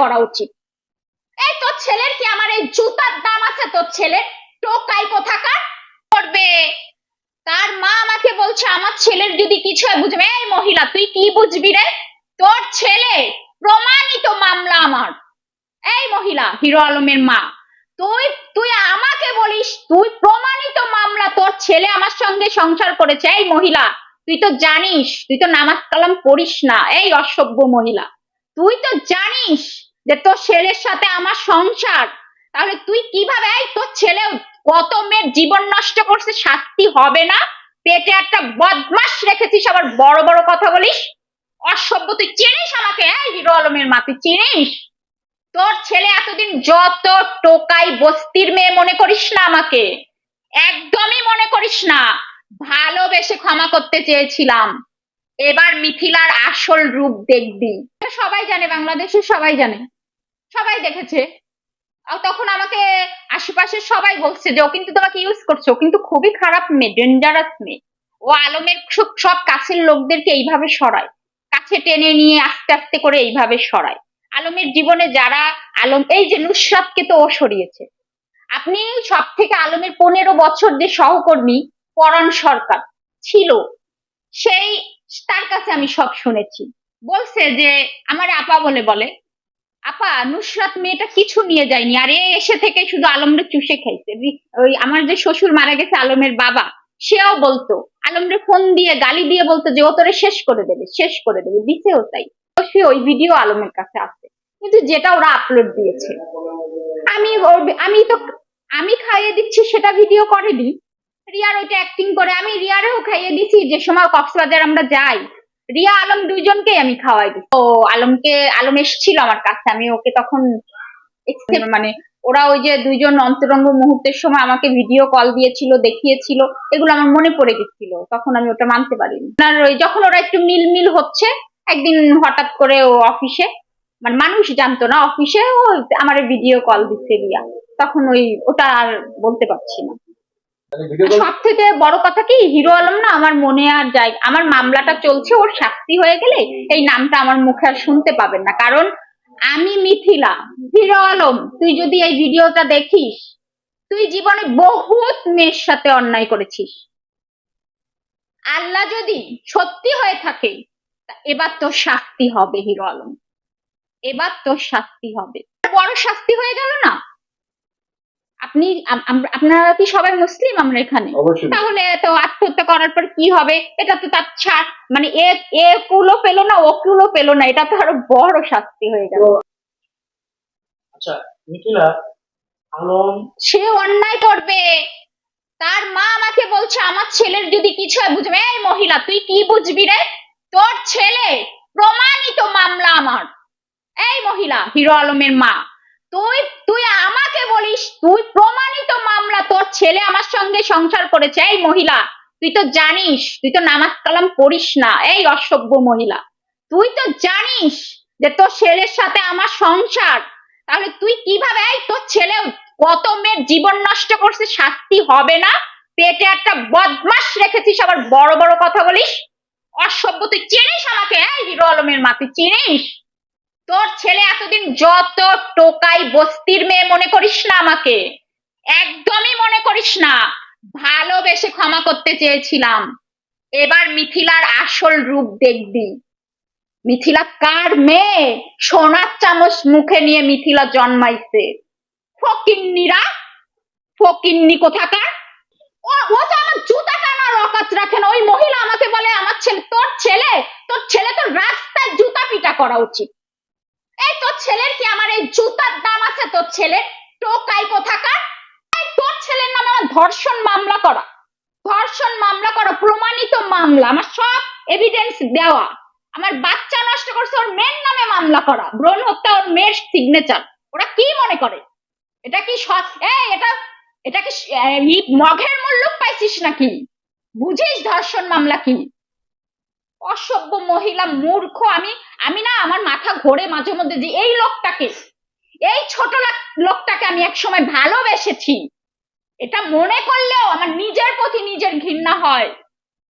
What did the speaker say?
করা উচিত। এই তোর ছেলের কি আমার এই জুতার দাম আছে? তোর ছেলের টোকাই কোথাকার করবে? তার মা আমাকে বলছে, আমার ছেলের যদি কিছু হয় বুঝবে? এই মহিলা, তুই কি বুঝবি রে? তোর ছেলে প্রমাণিত মামলা আমার। এই মহিলা, হিরো আলমের মা, তুই তুই আমাকে বলিস, তুই প্রমাণিত মামলা, তোর ছেলে আমার সঙ্গে সংসার করেছে। এই মহিলা, তুই তো জানিস, তুই তো নামাজ কালাম পড়িস না। এই অসভ্য মহিলা, তুই তো জানিস যে তোর ছেলের সাথে আমার সংসার, তাহলে তুই কীভাবে, এই তোর ছেলে কত মেয়ের জীবন নষ্ট করছে, শাস্তি হবে না? পেটে একটা বদমাস রেখেছিস, আবার বড় বড় কথা বলিস? অসভ্য, তুই চিনিস আমাকে? এই হিরো আলমের মা, তুই চিনিস? তোর ছেলে এতদিন যত টোকাই বস্তির মেয়ে মনে করিস না আমাকে? একদমই মনে করিস না। ভালোবেসে ক্ষমা করতে চেয়েছিলাম। এবার মিথিলার আসল রূপ দেখবি। সবাই জানে, বাংলাদেশের সবাই জানে। সবাই দেখেছে। তখন আমাকে আশেপাশে সবাই বলছে যে, ও কিন্তু তোমাকে ইউজ করছে। কিন্তু খুবই খারাপ মেয়ে ডেঞ্জারাস মেয়ে। ও আলমের সব কাছের লোকদেরকে এইভাবে সরায়। কাছে টেনে নিয়ে আস্তে আস্তে করে এইভাবে সরায়। আলমের জীবনে যারা আলম এই যে নুসরাতকে তো ও সরিয়েছে। আপনি সব থেকে আলমের পনেরো বছর যে সহকর্মী, পরাণ সরকার ছিল, সেই তার কাছে আমি সব শুনেছি। বলছে যে, আমার আপা বলে বলে আপা, নুসরাত মেয়েটা কিছু নিয়ে যায়নি। আর এ এসে থেকে শুধু আলমরে চুষে খাইছে। ওই আমার যে শ্বশুর মারা গেছে আলমের বাবা, সেও বলতো, আলমরে ফোন দিয়ে, গালি দিয়ে বলতো যে, ও তোরে শেষ করে দেবে, শেষ করে দেবে, দিছেও তাই। অবশ্যই ওই ভিডিও আলমের কাছে আছে। কিন্তু যেটা ওরা আপলোড দিয়েছে। আমি আমি তো, আমি খাইয়ে দিচ্ছি সেটা ভিডিও করেনি। রিয়ার ওইটা অ্যাক্টিং করে, আমি রিয়ারেও খাইয়ে দিছি যে সময় কক্সবাজার আমরা যাই। রিয়া আলম দুইজনকেই আমি খাওয়াই দিই। ও আলমকে আলম এসেছিল আমার কাছে আমি ওকে তখন মানে ওরা ওই যে দুইজন অন্তরঙ্গ মুহূর্তের সময় আমাকে ভিডিও কল দিয়েছিল দেখিয়েছিল এগুলো আমার মনে পড়ে গেছিল তখন আমি ওটা মানতে পারিনি। আর ওই যখন ওরা একটু মিল মিল হচ্ছে একদিন হঠাৎ করে ও অফিসে মানে মানুষ জানতো না অফিসে ও আমার ভিডিও কল দিচ্ছে রিয়া তখন ওই ওটা আর বলতে পারছি না। সব থেকে বড় কথা কি হিরো আলম না আমার মনে আর যায় আমার মামলাটা চলছে ওর শাস্তি হয়ে গেলে এই নামটা আমার মুখে আর শুনতে পাবেন না। কারণ আমি মিথিলা হিরো আলম তুই যদি এই ভিডিওটা দেখিস তুই জীবনে বহুত মেয়ের সাথে অন্যায় করেছিস। আল্লাহ যদি সত্যি হয়ে থাকে এবার তোর শাস্তি হবে হিরো আলম। এবার তোর শাস্তি হবে। বড় শাস্তি হয়ে গেল না? আপনি আপনারা কি সবাই মুসলিম আমরা এখানে? তাহলে তো আত্মহত্যা করার পর কি হবে? এটা তো তার ছাড়। মানে এ এ কুলো পেল না ও কুলো পেল না এটা তো আরও বড় শাস্তি হয়ে গেল। আচ্ছা মিথিলা আলম সে অন্যায় করবে। তার মা আমাকে বলছে আমার ছেলের যদি কিছু হয় বুঝবে? এই মহিলা তুই কি বুঝবি রে? তোর ছেলে প্রমাণিত মামলা আমার। এই মহিলা হিরো আলমের মা। তুই তুই আমাকে বলিস, তুই প্রমাণিত মামলা, তোর ছেলে আমার সঙ্গে সংসার করেছে, এই মহিলা। তুই তো জানিস, তুই তো নামাজ কালাম পড়িস না, এই অসভ্য মহিলা। তুই তো জানিস যে তোর ছেলের সাথে আমার সংসার। তাহলে তুই কীভাবে, এই তোর ছেলে কত মেয়ের জীবন নষ্ট করছে, শাস্তি হবে না? পেটে একটা বদমাস রেখেছিস, আবার বড় বড় কথা বলিস? অসভ্য, তুই চিনিস আমাকে? এই হিরো আলমের মা তুই চিনিস? তোর ছেলে এতদিন যত টোকাই বস্তির মেয়ে মনে করিস না আমাকে? একদমই মনে করিস না। ভালোবেসে ক্ষমা করতে চেয়েছিলাম। এবার মিথিলার আসল রূপ দেখবি। মিথিলা কার মেয়ে? সোনার চামচ মুখে নিয়ে মিথিলা জন্মাইছে। ফকিন্নিরা ফকিন্নি কোথাকার? ও ও তো আমার জুতা টানার অকাজ রাখেন ওই মহিলা আমাকে বলে, আমার ছেলে, তোর ছেলে? তোর ছেলে তো রাস্তায় জুতা পিটা করা উচিত। ছেলের কি আমার এই জুতার দাম আছে? তোর ছেলের টোকাই কোথাকার? তোর ছেলের নামে আমার ধর্ষণ মামলা করা। ধর্ষণ মামলা করা, প্রমাণিত মামলা। আমার সব এভিডেন্স দেওয়া। আমার বাচ্চা নষ্ট করছে ওর মেয়ের নামে মামলা করা। ভ্রূণ হত্যা ওর মেয়ের সিগনেচার ওরা কি মনে করে? এটা কি এটা এটা কি মঘের মূল্য পাইছিস নাকি? বুঝিস ধর্ষণ মামলা কি? অসভ্য মহিলা মূর্খ। আমি আমি না আমার মাথা ঘোরে মাঝে মধ্যে যে এই লোকটাকে, এই ছোট লোকটাকে আমি একসময় ভালোবেসেছি। এটা মনে করলেও আমার নিজের প্রতি নিজের ঘৃণা হয়।